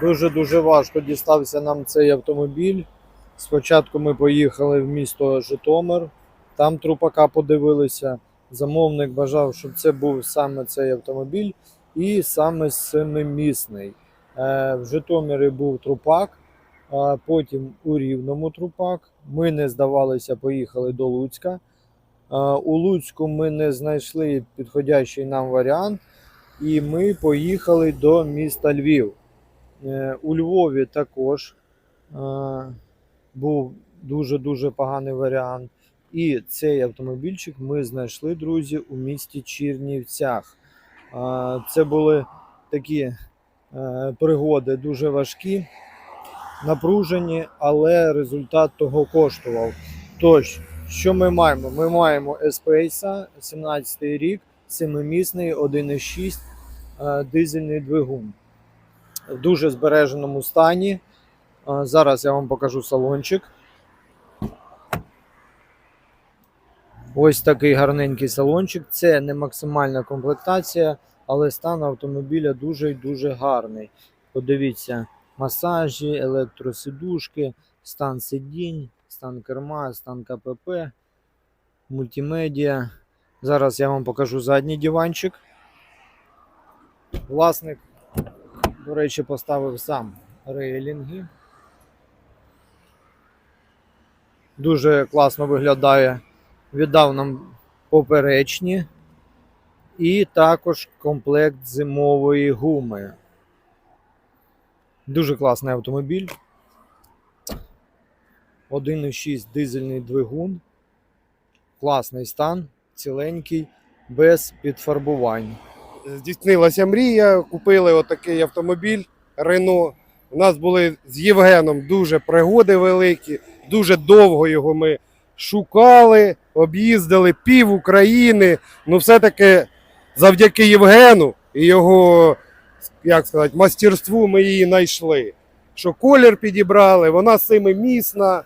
Дуже-дуже важко дістався нам цей автомобіль. Спочатку ми поїхали в місто Житомир, там трупака подивилися. Замовник бажав, щоб це був саме цей автомобіль і саме семимісний. Е, В Житомирі був трупак, а потім у Рівному трупак. Ми не здавалися, поїхали до Луцька. Е, У Луцьку ми не знайшли підходящий нам варіант, і ми поїхали до міста Львів. Е, У Львові також е, був дуже-дуже поганий варіант. І цей автомобільчик ми знайшли, друзі, у місті Чернівцях. Е, Це були такі пригоди дуже важкі, напружені, але результат того коштував. Тож, що ми маємо? Ми маємо Espresso, 17 рік, 7-місний, 1,6 е, дизельний двигун в дуже збереженому стані. Зараз я вам покажу салончик. Ось такий гарненький салончик. Це не максимальна комплектація, але стан автомобіля дуже і дуже гарний. Подивіться, масажі, електросидушки, стан сидінь, стан керма, стан КПП, мультимедіа. Зараз я вам покажу задній диванчик. Власник до речі, поставив сам рейлінги. Дуже класно виглядає. Віддав нам поперечні. І також комплект зимової гуми. Дуже класний автомобіль. 1,6 дизельний двигун. Класний стан, ціленький, без підфарбувань. Здійснилася мрія. Купили отакий автомобіль Рено. У нас були з Євгеном дуже пригоди великі, дуже довго його ми шукали, об'їздили пів України. Ну, все-таки завдяки Євгену і його, як сказати, мастерству ми її знайшли. Що колір підібрали, вона семимісна.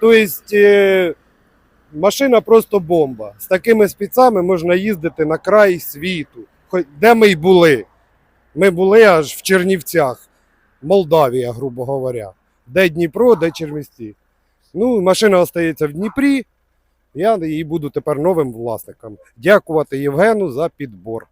Тобто е, машина просто бомба. З такими спецами можна їздити на край світу де ми й були. Ми були аж в Чернівцях, Молдавія, грубо говоря. Де Дніпро, де Чернівці. Ну, машина остається в Дніпрі. Я її буду тепер новим власником. Дякувати Євгену за підбор.